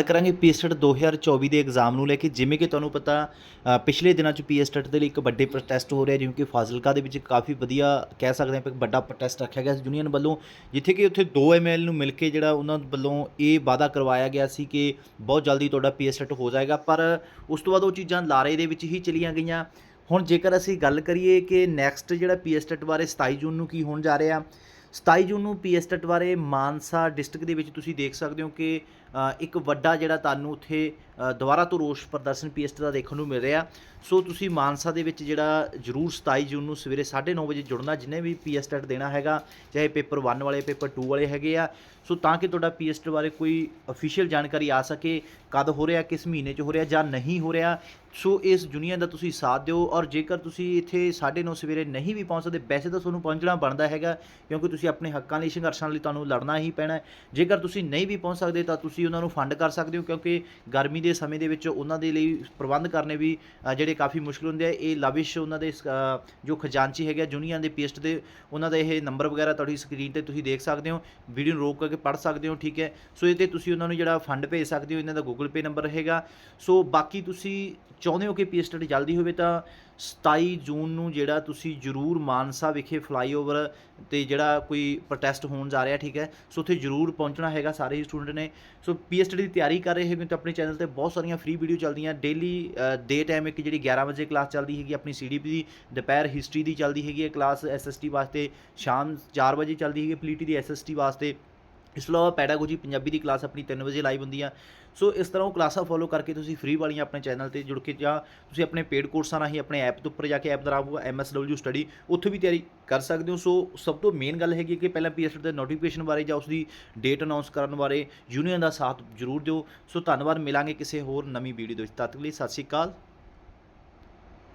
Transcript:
ਗੱਲ ਕਰਾਂਗੇ ਪੀਐਸਟੇਟ 2024 ਦੇ ਐਗਜ਼ਾਮ ਨੂੰ ਲੈ ਕੇ, ਜਿਵੇਂ ਕਿ ਤੁਹਾਨੂੰ ਪਤਾ ਪਿਛਲੇ ਦਿਨਾਂ 'ਚ ਪੀਐਸਟੇਟ ਦੇ ਲਈ ਇੱਕ ਵੱਡੇ ਪ੍ਰੋਟੈਸਟ ਹੋ ਰਿਹਾ, ਜਿਵੇਂ ਕਿ ਫਾਜ਼ਿਲਕਾ ਦੇ ਵਿੱਚ ਕਾਫੀ ਵਧੀਆ ਕਹਿ ਸਕਦੇ ਹਾਂ ਇੱਕ ਵੱਡਾ ਪ੍ਰੋਟੈਸਟ ਰੱਖਿਆ ਗਿਆ ਸੀ ਯੂਨੀਅਨ ਵੱਲੋਂ, ਜਿੱਥੇ ਕਿ ਉੱਥੇ 2 ਐਮਐਲ ਨੂੰ ਮਿਲ ਕੇ ਜਿਹੜਾ ਉਹਨਾਂ ਵੱਲੋਂ ਇਹ ਵਾਅਦਾ ਕਰਵਾਇਆ ਗਿਆ ਸੀ ਕਿ ਬਹੁਤ ਜਲਦੀ ਤੁਹਾਡਾ ਪੀਐਸਟੇਟ ਹੋ ਜਾਏਗਾ, ਪਰ ਉਸ ਤੋਂ ਬਾਅਦ ਉਹ ਚੀਜ਼ਾਂ ਲਾਰੇ ਦੇ ਵਿੱਚ ਹੀ ਚਲੀਆਂ ਗਈਆਂ। ਹੁਣ ਜੇਕਰ ਅਸੀਂ ਗੱਲ ਕਰੀਏ ਕਿ ਨੈਕਸਟ ਜਿਹੜਾ ਪੀਐਸਟੇਟ ਬਾਰੇ 27 ਜੂਨ ਨੂੰ ਕੀ ਹੋਣ ਜਾ ਰਿਹਾ 27 ਜੂਨ ਨੂੰ ਪੀਐਸਟੇਟ ਬਾਰੇ ਮਾਨਸਾ ਡਿਸਟ੍ਰਿਕਟ ਦੇ ਵਿੱਚ ਤੁਸੀਂ ਦੇਖ ਸਕਦੇ ਹੋ ਕਿ ਇੱਕ ਵੱਡਾ ਜਿਹੜਾ ਤੁਹਾਨੂੰ ਉੱਥੇ ਦੁਬਾਰਾ ਤੋਂ ਰੋਸ ਪ੍ਰਦਰਸ਼ਨ ਪੀਐਸਟੇਟ ਦਾ ਦੇਖਣ ਨੂੰ ਮਿਲ ਰਿਹਾ। ਸੋ ਤੁਸੀਂ ਮਾਨਸਾ ਦੇ ਵਿੱਚ ਜਿਹੜਾ ਜ਼ਰੂਰ 27 ਜੂਨ ਨੂੰ ਸਵੇਰੇ 9:30 ਵਜੇ ਜੁੜਨਾ, ਜਿੰਨੇ ਵੀ ਪੀਐਸਟੇਟ ਦੇਣਾ ਹੈਗਾ, ਚਾਹੇ ਪੇਪਰ 1 ਵਾਲੇ, ਪੇਪਰ 2 ਵਾਲੇ ਹੈਗੇ ਆ, ਸੋ ਤਾਂ ਕਿ ਤੁਹਾਡਾ ਪੀਐਸਟੇਟ ਬਾਰੇ ਕੋਈ ਅਫੀਸ਼ੀਅਲ ਜਾਣਕਾਰੀ ਆ ਸਕੇ, ਕਦ ਹੋ ਰਿਹਾ, ਕਿਸ ਮਹੀਨੇ 'ਚ ਹੋ ਰਿਹਾ ਜਾਂ ਨਹੀਂ ਹੋ ਰਿਹਾ ਸੋ ਇਸ ਯੂਨੀਅਨ ਦਾ ਤੁਸੀਂ ਸਾਥ ਦਿਓ ਔਰ ਜੇਕਰ ਤੁਸੀਂ ਇੱਥੇ 9:30 ਸਵੇਰੇ ਨਹੀਂ ਵੀ ਪਹੁੰਚ ਸਕਦੇ, ਵੈਸੇ ਤਾਂ ਤੁਹਾਨੂੰ ਪਹੁੰਚਣਾ ਬਣਦਾ ਹੈਗਾ, ਕਿਉਂਕਿ ਤੁਸੀਂ ਆਪਣੇ ਹੱਕਾਂ ਲਈ, ਸੰਘਰਸ਼ਾਂ ਲਈ ਤੁਹਾਨੂੰ ਲੜਨਾ ਹੀ ਪੈਣਾ ਹੈ। ਜੇਕਰ ਤੁਸੀਂ ਨਹੀਂ ਵੀ ਪਹੁੰਚ ਸਕਦੇ ਤਾਂ ਤੁਸੀਂ ਉਹਨਾਂ ਨੂੰ ਫੰਡ ਕਰ ਸਕਦੇ ਹੋ, ਕਿਉਂਕਿ ਗਰਮੀ ਦੇ ਸਮੇਂ ਦੇ ਵਿੱਚ ਉਹਨਾਂ ਦੇ ਲਈ ਪ੍ਰਬੰਧ ਕਰਨੇ ਵੀ ਜਿਹੜੇ ਕਾਫੀ ਮੁਸ਼ਕਲ ਹੁੰਦੇ ਆ। ਇਹ ਲਾਵਿਸ਼ ਉਹਨਾਂ ਦੇ ਜੋ ਖਜ਼ਾਨਚੀ ਹੈਗੇ ਆ ਯੂਨੀਅਨ ਦੇ ਪੇਸਟ ਦੇ, ਉਹਨਾਂ ਦਾ ਇਹ ਨੰਬਰ ਵਗੈਰਾ ਤੁਹਾਡੀ ਸਕਰੀਨ ਤੇ ਤੁਸੀਂ ਦੇਖ ਸਕਦੇ ਹੋ। ਵੀਡੀਓ ਨੂੰ ਰੋਕ ਕਰਕੇ ਪੜ੍ਹ ਸਕਦੇ ਹੋ, ਠੀਕ ਹੈ। ਸੋ ਇਹ ਤੇ ਤੁਸੀਂ ਉਹਨਾਂ ਨੂੰ ਜਿਹੜਾ ਫੰਡ ਭੇਜ ਸਕਦੇ ਹੋ, ਇਹਨਾਂ ਦਾ ਗੂਗਲ ਪੇ ਨੰਬਰ ਰਹੇਗਾ ਸੋ ਬਾਕੀ ਤੁਸੀਂ ਚਾਹੁੰਦੇ ਹੋ ਕਿ ਪੀਐਸਟਡੀ ਜਲਦੀ ਹੋਵੇ ਤਾਂ 27 ਜੂਨ ਨੂੰ ਜਿਹੜਾ ਤੁਸੀਂ ਜਰੂਰ ਮਾਨਸਾ ਵਿਖੇ ਫਲਾਈਓਵਰ ਤੇ ਜਿਹੜਾ ਕੋਈ ਪ੍ਰੋਟੈਸਟ ਹੋਣ ਜਾ ਰਿਹਾ, ਠੀਕ ਹੈ? ਸੋ ਉੱਥੇ ਜਰੂਰ ਪਹੁੰਚਣਾ ਹੈਗਾ ਸਾਰੇ ਹੀ ਸਟੂਡੈਂਟ ਨੇ। ਸੋ ਪੀਐਸਟਡੀ ਦੀ ਤਿਆਰੀ ਕਰ ਰਹੇ ਹੈਗੇ ਤਾਂ ਆਪਣੇ ਚੈਨਲ ਤੇ ਬਹੁਤ ਸਾਰੀਆਂ ਫ੍ਰੀ ਵੀਡੀਓ ਚੱਲਦੀਆਂ। ਡੇਲੀ ਡੇ ਟਾਈਮ ਇੱਕ ਜਿਹੜੀ 11 ਵਜੇ ਕਲਾਸ ਚੱਲਦੀ ਹੈਗੀ, ਆਪਣੀ ਸੀਡੀਪੀ ਦੀ, ਦੁਪਹਿਰ ਹਿਸਟਰੀ ਦੀ ਚੱਲਦੀ ਹੈਗੀ ਹੈ ਕਲਾਸ ਐਸਐਸਟੀ ਵਾਸਤੇ, ਸ਼ਾਮ 4 ਵਜੇ ਚੱਲਦੀ ਹੈਗੀ ਪੀਟੀ ਦੀ ਐਸਐਸਟੀ ਵਾਸਤੇ। ਇਸ ਤੋਂ ਇਲਾਵਾ ਪੈਡਾਗੋਜੀ ਪੰਜਾਬੀ ਦੀ ਕਲਾਸ ਆਪਣੀ 3 ਵਜੇ ਲਾਈਵ ਹੁੰਦੀ ਆ। ਸੋ ਇਸ ਤਰ੍ਹਾਂ ਉਹ ਕਲਾਸਾਂ ਫੋਲੋ ਕਰਕੇ ਤੁਸੀਂ ਫ੍ਰੀ ਵਾਲੀਆਂ ਆਪਣੇ ਚੈਨਲ ਤੇ ਜੁੜ ਕੇ ਜਾਂ ਤੁਸੀਂ ਆਪਣੇ ਪੇਡ ਕੋਰਸਾਂ ਰਾਹੀਂ ਆਪਣੇ ਐਪ ਦੇ ਉੱਪਰ ਜਾ ਕੇ ਐਪ ਦਾ ਨਾਮ ਹੋਊਗਾ ਐਮਐਸਡਬਲਯੂ ਸਟੱਡੀ ਉੱਥੇ ਵੀ ਤਿਆਰੀ ਕਰ ਸਕਦੇ ਹੋ। ਸੋ ਸਭ ਤੋਂ ਮੇਨ ਗੱਲ ਹੈਗੀ ਕਿ ਪਹਿਲਾਂ ਪੀਐਸਟੀ ਦੇ ਨੋਟੀਫਿਕੇਸ਼ਨ ਬਾਰੇ ਜਾਂ ਉਸ ਦੀ ਡੇਟ ਅਨਾਉਂਸ ਕਰਨ ਬਾਰੇ ਯੂਨੀਅਨ ਦਾ ਸਾਥ ਜ਼ਰੂਰ ਦਿਓ। ਸੋ ਧੰਨਵਾਦ, ਮਿਲਾਂਗੇ ਕਿਸੇ ਹੋਰ ਨਵੀਂ ਵੀਡੀਓ ਦੇ ਵਿੱਚ। ਤਦ ਤੱਕ ਲਈ ਸਤਿ ਸ਼੍ਰੀ ਅਕਾਲ।